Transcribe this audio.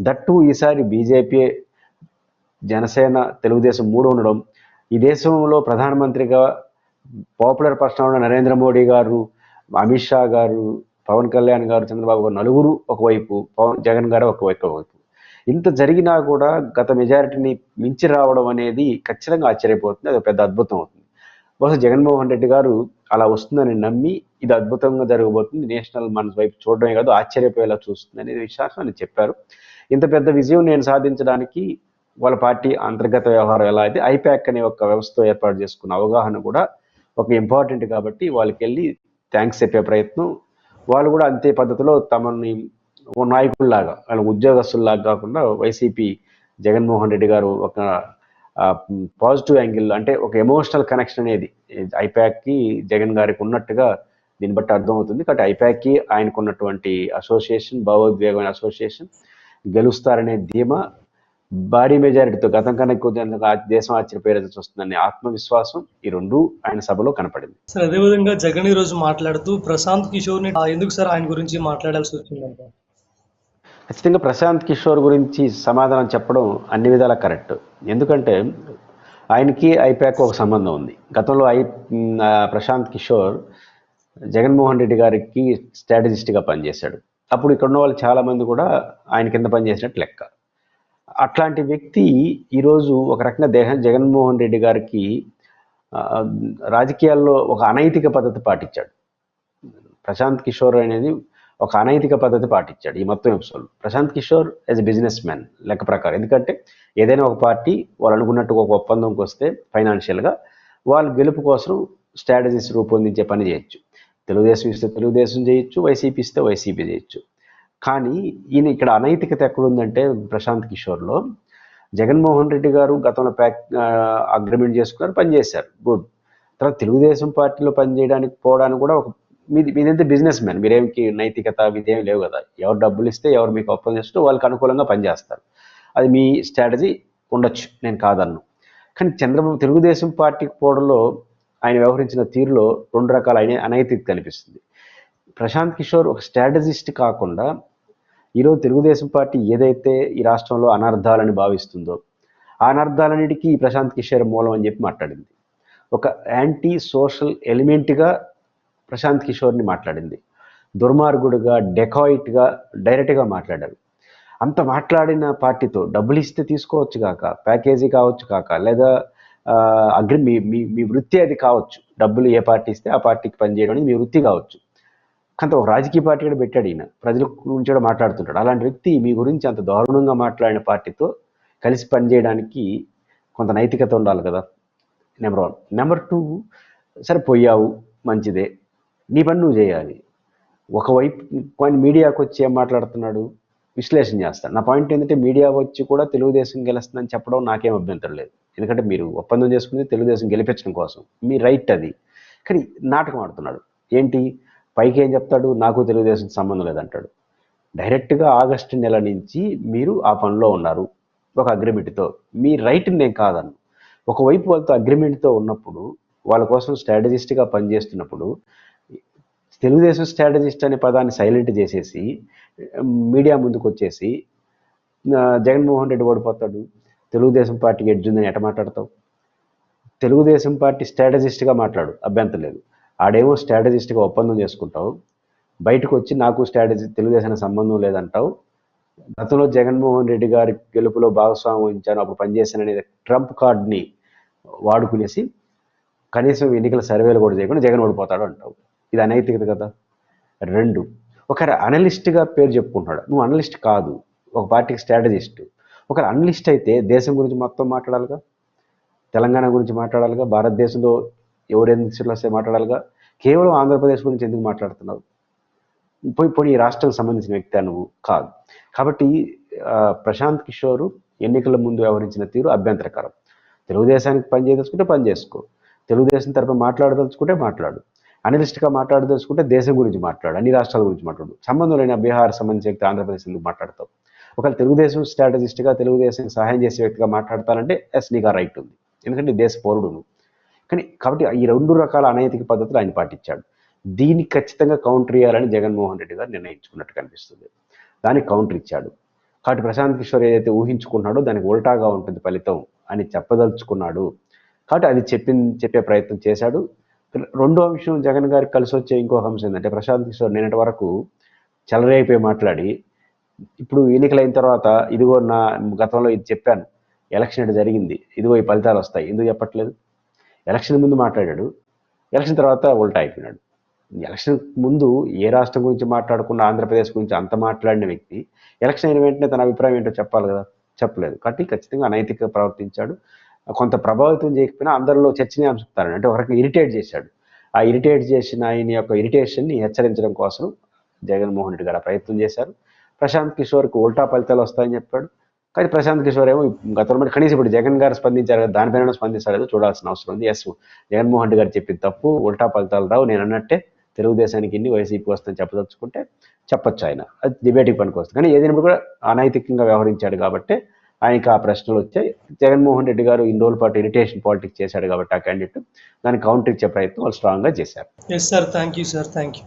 That ఈసారి BJP Janasena Telugu Desam మూడు ఉండడం ఈ దేశంలో ప్రధానమంత్రిగా పాపులర్ పర్సన్ ఉన్న నరేంద్ర మోడీ గారు అమిత్ షా గారు పవన్ కళ్యాణ్ గారు చంద్రబాబు గారు నలుగురు ఒకవైపు పవన్ జగన్ గారు ఒకవైపు వైపు ఇంత జరిగినా కూడా గత మెజారిటీని మించి రావడం అనేది ఖచ్చితంగా ఆశ్చర్యపోతుంది. అది పెద్ద అద్భుతం అవుతుంది. బహుశా జగన్మోహన్ రెడ్డి గారు అలా వస్తుందని నమ్మి ఇది అద్భుతంగా జరగబోతుంది. నేషనల్ మనస్ వైపు చూడడమే కాదు ఆశ్చర్యపోయేలా చూస్తుంది అనేది విశ్వాసం అని చెప్పారు. ఇంత పెద్ద విజయం నేను సాధించడానికి వాళ్ళ పార్టీ అంతర్గత వ్యవహారం ఎలా అయితే ఐపాక్ అనే ఒక వ్యవస్థ ఏర్పాటు చేసుకున్న అవగాహన కూడా ఒక ఇంపార్టెంట్ కాబట్టి వాళ్ళకి వెళ్ళి థ్యాంక్స్ చెప్పే ప్రయత్నం. వాళ్ళు కూడా అంతే పద్ధతిలో తమని నాయకుల్లాగా వాళ్ళ ఉద్యోగస్తుల్లాగా కాకుండా వైసీపీ జగన్మోహన్ రెడ్డి గారు ఒక పాజిటివ్ యాంగిల్ అంటే ఒక ఎమోషనల్ కనెక్షన్ అనేది ఐపాక్కి జగన్ గారికి ఉన్నట్టుగా దీన్ని బట్టి అర్థమవుతుంది. కాబట్టి ఐపాక్కి ఆయనకున్నటువంటి అసోసియేషన్ భావోద్వేగమైన అసోసియేషన్ గెలుస్తారనే ధీమా భారీ మెజారిటీతో గతం కన్నా ఎక్కువ దేశం ఆశ్చర్యపోయేది చూస్తుందనే ఆత్మవిశ్వాసం ఈ రెండు ఆయన సభలో కనపడింది. సార్ అదేవిధంగా జగన్ ఈ రోజు మాట్లాడుతూ ప్రశాంత్ కిషోర్ని ఎందుకు సార్ ఆయన గురించి మాట్లాడాల్సి వచ్చిందంట? ఖచ్చితంగా ప్రశాంత్ కిషోర్ గురించి సమాధానం చెప్పడం అన్ని విధాలా కరెక్ట్. ఎందుకంటే ఆయనకి ఐపాక్ ఒక సంబంధం ఉంది. గతంలో ఐ ప్రశాంత్ కిషోర్ జగన్మోహన్ రెడ్డి గారికి స్ట్రాటజిస్ట్గా పనిచేశాడు. అప్పుడు ఇక్కడ ఉన్న వాళ్ళు చాలామంది కూడా ఆయన కింద పనిచేసినట్టు లెక్క. అట్లాంటి వ్యక్తి ఈరోజు ఒక రకంగా దేహ జగన్మోహన్ రెడ్డి గారికి రాజకీయాల్లో ఒక అనైతిక పద్ధతి పాటించాడు. ప్రశాంత్ కిషోర్ అనేది ఒక అనైతిక పద్ధతి పాటించాడు ఈ మొత్తం episode Prashant Kishor as a businessman లెక్క ప్రకారం. ఎందుకంటే ఏదైనా ఒక పార్టీ వాళ్ళు అనుకున్నట్టు ఒక ఒప్పందంకి వస్తే ఫైనాన్షియల్గా వాళ్ళ గెలుపు కోసం స్ట్రాటజీస్ రూపొందించే పని చేయొచ్చు. తెలుగుదేశం ఇస్తే తెలుగుదేశం చేయొచ్చు వైసీపీ ఇస్తే వైసీపీ చేయొచ్చు కానీ ఈయన ఇక్కడ అనైతికత ఎక్కడుందంటే ప్రశాంత్ కిషోర్లో. జగన్మోహన్ రెడ్డి గారు గతంలో ప్యాక్ అగ్రిమెంట్ చేసుకున్నారు పనిచేశారు. గుడ్. తర్వాత తెలుగుదేశం పార్టీలో పనిచేయడానికి పోవడానికి కూడా ఒక మీది మీదంతా బిజినెస్ మ్యాన్. మీరేమికి నైతికత మీదేం లేవు కదా. ఎవరు డబ్బులు ఇస్తే ఎవరు మీకు ఒప్పందం చేస్తే వాళ్ళకి అనుకూలంగా పనిచేస్తారు. అది మీ స్ట్రాటజీ ఉండొచ్చు. నేను కాదన్ను. కానీ చంద్రబాబు తెలుగుదేశం పార్టీకి పోవడంలో ఆయన వ్యవహరించిన తీరులో రెండు రకాల అనే అనైతికత కనిపిస్తుంది. ప్రశాంత్ కిషోర్ ఒక స్ట్రాటజిస్ట్ కాకుండా ఈరోజు తెలుగుదేశం పార్టీ ఏదైతే ఈ రాష్ట్రంలో అనర్థాలని భావిస్తుందో ఆ అనర్థాలన్నిటికీ ఈ ప్రశాంత్ కిషోర్ మూలం అని చెప్పి మాట్లాడింది. ఒక యాంటీ సోషల్ ఎలిమెంట్గా ప్రశాంత్ కిషోర్ని మాట్లాడింది. దుర్మార్గుడుగా డెకాయిట్గా డైరెక్ట్గా మాట్లాడారు. అంత మాట్లాడిన పార్టీతో డబ్బులు ఇస్తే తీసుకోవచ్చు కాక ప్యాకేజీ కావచ్చు కాక లేదా అగ్రి మీ మీ మీ వృత్తి అది కావచ్చు. డబ్బులు ఏ పార్టీ ఇస్తే ఆ పార్టీకి పనిచేయడం అనేది మీ వృత్తి కావచ్చు. కొంత ఒక రాజకీయ పార్టీ కూడా పెట్టాడు ఈయన. ప్రజల గురించి కూడా మాట్లాడుతుంటాడు. అలాంటి వ్యక్తి మీ గురించి అంత దారుణంగా మాట్లాడిన పార్టీతో కలిసి పనిచేయడానికి కొంత నైతికత ఉండాలి కదా. నెంబర్ వన్ నెంబర్ టూ సరే పోయావు మంచిదే. నీ పని నువ్వు చేయాలి. ఒకవైపు కొన్ని మీడియాకు వచ్చి ఏం మాట్లాడుతున్నాడు? విశ్లేషణ చేస్తాడు. నా పాయింట్ ఏంటంటే మీడియా వచ్చి కూడా తెలుగుదేశం గెలుస్తుందని చెప్పడం నాకేం అభ్యంతరం లేదు. ఎందుకంటే మీరు ఒప్పందం చేసుకుంది తెలుగుదేశం గెలిపించడం కోసం. మీ రైట్ అది. కానీ నాటకం ఆడుతున్నాడు. ఏంటి? పైకి ఏం చెప్తాడు? నాకు తెలుగుదేశం సంబంధం లేదంటాడు. డైరెక్ట్గా ఆగస్టు నెల నుంచి మీరు ఆ పనిలో ఉన్నారు. ఒక అగ్రిమెంట్తో. మీ రైట్ నేను కాదన్ను. ఒకవైపు వాళ్ళతో అగ్రిమెంట్తో ఉన్నప్పుడు వాళ్ళ కోసం స్ట్రాటజిస్ట్గా పనిచేస్తున్నప్పుడు తెలుగుదేశం స్ట్రాటజిస్ట్ అనే పదాన్ని సైలెంట్ చేసేసి మీడియా ముందుకు వచ్చేసి జగన్మోహన్ రెడ్డి ఓడిపోతాడు. తెలుగుదేశం పార్టీ ఎడ్జ్ ఉందని ఎట మాట్లాడతావు? తెలుగుదేశం పార్టీ స్ట్రాటజిస్ట్గా మాట్లాడు అభ్యంతరం లేదు. ఆడేమో స్ట్రాటజిస్ట్గా ఒప్పందం చేసుకుంటావు బయటకు వచ్చి నాకు స్ట్రాటజీ తెలుగుదేశానికి సంబంధం లేదంటావు. గతంలో జగన్మోహన్ రెడ్డి గారి గెలుపులో భాగస్వామ్యం వహించాను అప్పుడు పనిచేశాననేది ట్రంప్ కార్డ్ని వాడుకునేసి కనీసం ఎన్నికల సర్వేలు కూడా చేయకుండా జగన్ ఓడిపోతాడు అంటావు. ఇది అనైతికత కదా? రెండు ఒక అనలిస్ట్గా పేరు చెప్పుకుంటున్నాడు. నువ్వు అనలిస్ట్ కాదు ఒక పార్టీకి స్ట్రాటజిస్ట్ ఒక అన్లిస్ట్ అయితే దేశం గురించి మొత్తం మాట్లాడాలిగా? తెలంగాణ గురించి మాట్లాడాలిగా? భారతదేశంలో ఎవరెందుకు వస్తే మాట్లాడాలిగా? కేవలం ఆంధ్రప్రదేశ్ గురించి ఎందుకు మాట్లాడుతున్నావు పోయి పోయి ఈ రాష్ట్రానికి సంబంధించిన వ్యక్తి నువ్వు కాదు. కాబట్టి ప్రశాంత్ కిషోర్ ఎన్నికల ముందు వ్యవహరించిన తీరు అభ్యంతరకరం. తెలుగుదేశానికి పని చేయదలుచుకుంటే పని చేసుకో. తెలుగుదేశం తరపున మాట్లాడదలుచుకుంటే మాట్లాడు. అనలిస్ట్గా మాట్లాడదలుచుకుంటే దేశం గురించి మాట్లాడు. అన్ని రాష్ట్రాల గురించి మాట్లాడు. సంబంధం లేని బీహార్ సంబంధించిన వ్యక్తి ఆంధ్రప్రదేశ్ ఎందుకు మాట్లాడతావు? ఒకవేళ తెలుగుదేశం స్ట్రాటజిస్ట్గా తెలుగుదేశం సహాయం చేసే వ్యక్తిగా మాట్లాడతానంటే ఎస్ నీకు రైట్ ఉంది. ఎందుకంటే దేశ పౌరుడు కానీ కాబట్టి ఈ రెండు రకాల అనైతిక పద్ధతులు ఆయన పాటించాడు. దీనికి ఖచ్చితంగా కౌంటర్ ఇవ్వాలని జగన్మోహన్ రెడ్డి గారు నిర్ణయించుకున్నట్టు కనిపిస్తుంది. దానికి కౌంటర్ ఇచ్చాడు. కాబట్టి ప్రశాంత్ కిషోర్ ఏదైతే ఊహించుకున్నాడో దానికి ఉల్టాగా ఉంటుంది ఫలితం అని చెప్పదలుచుకున్నాడు. కాబట్టి అది చెప్పిన చెప్పే ప్రయత్నం చేశాడు. రెండో అంశం జగన్ గారికి కలిసి వచ్చే ఇంకొక అంశం ఏంటంటే ప్రశాంత్ కిషోర్ నిన్నటి వరకు చెలరేగిపోయి మాట్లాడి ఇప్పుడు ఎన్నికలైన తర్వాత ఇదిగో నా గతంలో ఇది చెప్పాను. ఎలక్షన్ ఇటు జరిగింది. ఇదిగో ఈ ఫలితాలు వస్తాయి. ఎందుకు చెప్పట్లేదు? ఎలక్షన్ ముందు మాట్లాడాడు. ఎలక్షన్ తర్వాత ఉల్టా అయిపోయినాడు. ఎలక్షన్ ముందు ఏ రాష్ట్రం గురించి మాట్లాడకుండా ఆంధ్రప్రదేశ్ గురించి అంత మాట్లాడిన వ్యక్తి ఎలక్షన్ అయిన వెంటనే తన అభిప్రాయం ఏంటో చెప్పాలి కదా? చెప్పలేదు. కాబట్టి ఖచ్చితంగా అనైతిక ప్రవర్తించాడు. కొంత ప్రభావితం చేయకపోయినా అందరిలో చర్చనీయాంశం అంటే ఒకరికి ఇరిటేట్ చేశాడు. ఆ ఇరిటేట్ చేసిన ఆయన యొక్క ఇరిటేషన్ని హెచ్చరించడం కోసం జగన్మోహన్ రెడ్డి గారు ప్రయత్నం చేశారు. ప్రశాంత్ కిషోర్కి ఉల్టా ఫలితాలు వస్తాయని చెప్పాడు. కానీ ప్రశాంత్ కిషోర్ ఏమో గతంలో కనీసం ఇప్పుడు జగన్ గారు స్పందించారు కదా దానిపైన స్పందిస్తారు చూడాల్సిన అవసరం ఉంది. ఎస్ జగన్మోహన్ రెడ్డి గారు చెప్పింది తప్పు ఉల్టా ఫలితాలు రావు. నేను అన్నట్టే తెలుగుదేశానికి ఇన్ని వైసీపీ వస్తుందని చెప్పదలుచుకుంటే చెప్పొచ్చు ఆయన. అది డిబేటింగ్ పనికి వస్తుంది. కానీ ఏదైనా కూడా అనైతికంగా వ్యవహరించాడు కాబట్టి ఆయనకి ఆ ప్రశ్నలు వచ్చాయి. జగన్మోహన్ రెడ్డి గారు ఇన్ని రోజుల పాటు ఇరిటేషన్ పాలిటిక్స్ చేశాడు కాబట్టి ఆ క్యాండిడేట్ దాన్ని కౌంటర్ ఇచ్చే ప్రయత్నం వాళ్ళు స్ట్రాంగ్గా చేశారు. Yes sir thank you sir thank you